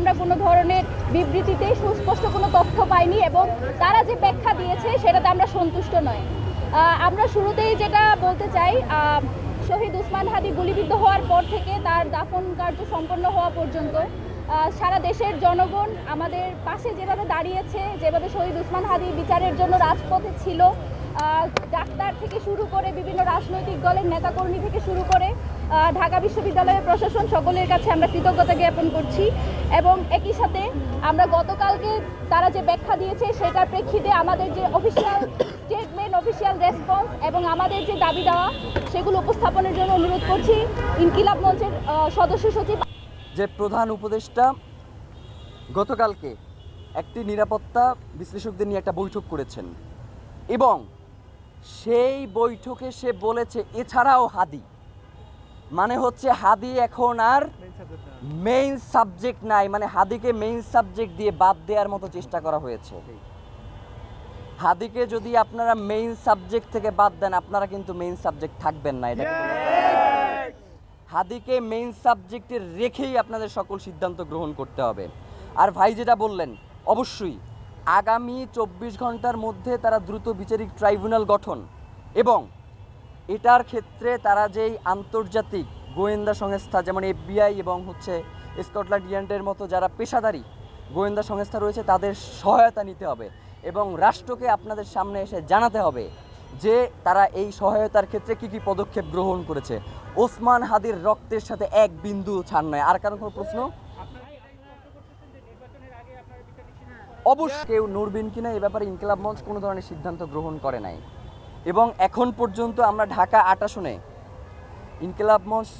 আমরা কোনো ধরনের বিবৃতিতে সুস্পষ্ট কোনো তথ্য পাইনি এবং তারা যে ব্যাখ্যা দিয়েছে সেটাতে আমরা সন্তুষ্ট নয়। আমরা শুরুতেই যেটা বলতে চাই শহীদ উসমান হাদি গুলিবিদ্ধ হওয়ার পর থেকে তার দাফন কার্য সম্পন্ন হওয়া পর্যন্ত সারা দেশের জনগণ আমাদের পাশে যেভাবে দাঁড়িয়েছে, যেভাবে শহীদ উসমান হাদি বিচারের জন্য রাজপথে ছিল ডাক্তার থেকে শুরু করে বিভিন্ন রাজনৈতিক দলের নেতাকর্মী থেকে শুরু করে ঢাকা বিশ্ববিদ্যালয়ের প্রশাসন সকলের কাছে আমরা কৃতজ্ঞতা জ্ঞাপন করছি। এবং একই সাথে আমরা গতকালকে তারা যে ব্যাখ্যা দিয়েছে, সেটার প্রেক্ষিতে আমাদের যে অফিসিয়াল স্টেটমেন্ট অফিসিয়াল রেসপন্স এবং আমাদের যে দাবি দেওয়া, সেগুলো উপস্থাপনের জন্য অনুরোধ করছি। ইনকিলাব মঞ্চের সদস্য সচিব যে প্রধান উপদেষ্টা গতকালকে একটি নিরাপত্তা বিশ্লেষকদের নিয়ে একটা বৈঠক করেছেন। এবং সেই বৈঠকে সে বলেছে এছাড়াও হাদি। মানে হচ্ছে হাদি এখন আর মেইন সাবজেক্ট নাই। মানে হাদিকে মেইন সাবজেক্ট দিয়ে বাদ দেওয়ার মতো চেষ্টা করা হয়েছে। হাদিকে যদি আপনারা মেইন সাবজেক্ট থেকে বাদ দেন আপনারা কিন্তু মেইন সাবজেক্ট থাকবেন না। এটা হাদিকে মেইন সাবজেক্টে রেখেই আপনাদের সকল সিদ্ধান্ত গ্রহণ করতে হবে। আর ভাই যেটা বললেন অবশ্যই আগামী চব্বিশ ঘণ্টার মধ্যে তারা দ্রুত বিচারিক ট্রাইব্যুনাল গঠন এবং এটার ক্ষেত্রে তারা যেই আন্তর্জাতিক গোয়েন্দা সংস্থা যেমন এফবিআই এবং হচ্ছে স্কটল্যান্ড ইয়ার্ডের মতো যারা পেশাদারী গোয়েন্দা সংস্থা রয়েছে, তাদের সহায়তা নিতে হবে এবং রাষ্ট্রকে আপনাদের সামনে এসে জানাতে হবে যে তারা এই সহায়তার ক্ষেত্রে কি কি পদক্ষেপ গ্রহণ করেছে। ওসমান হাদির রক্তের সাথে এক বিন্দু ছাড় নয় আর কারণ কোনো প্রশ্ন? অবশ্যই কেউ নড়বেন কিনা এ ব্যাপারে ইনকিলাব মঞ্চ কোনো ধরনের সিদ্ধান্ত গ্রহণ করে নাই। এবং এখন পর্যন্ত আমরা ঢাকা আট আসনে ইনকিলাব মঞ্চ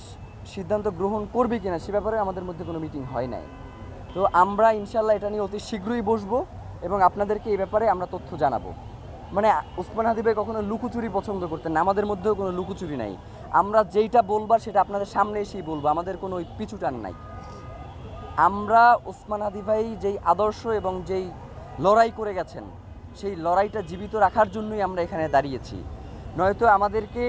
সিদ্ধান্ত গ্রহণ করবে কিনা সে ব্যাপারে আমাদের মধ্যে কোনো মিটিং হয় নাই। তো আমরা ইনশাল্লাহ এটা নিয়ে অতি শীঘ্রই বসবো এবং আপনাদেরকে এই ব্যাপারে আমরা তথ্য জানাব। মানে উসমান হাদিবে কখনো লুকোচুরি পছন্দ করতেন না, আমাদের মধ্যেও কোনো লুকোচুরি নাই। আমরা যেইটা বলবার সেটা আপনাদের সামনে এসেই বলব, আমাদের কোনো ওই পিছু টান নাই। আমরা ওসমান হাদি ভাই যেই আদর্শ এবং যেই লড়াই করে গেছেন। সেই লড়াইটা জীবিত রাখার জন্যই আমরা এখানে দাঁড়িয়েছি। নয়তো আমাদেরকে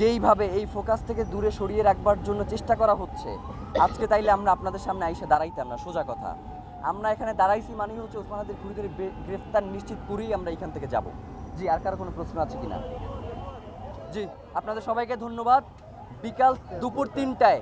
যেইভাবে এই ফোকাস থেকে দূরে সরিয়ে রাখবার জন্য চেষ্টা করা হচ্ছে, আজকে তাইলে আমরা আপনাদের সামনে আইসে দাঁড়াইতাম না, সোজা কথা। আমরা এখানে দাঁড়াইছি মানেই হচ্ছে ওসমান হাদির খুনিদের গ্রেফতার নিশ্চিত করেই আমরা এখান থেকে যাব। জি, আর কারও কোনো প্রশ্ন আছে কিনা? জি, আপনাদের সবাইকে ধন্যবাদ। বিকাল দুপুর তিনটায়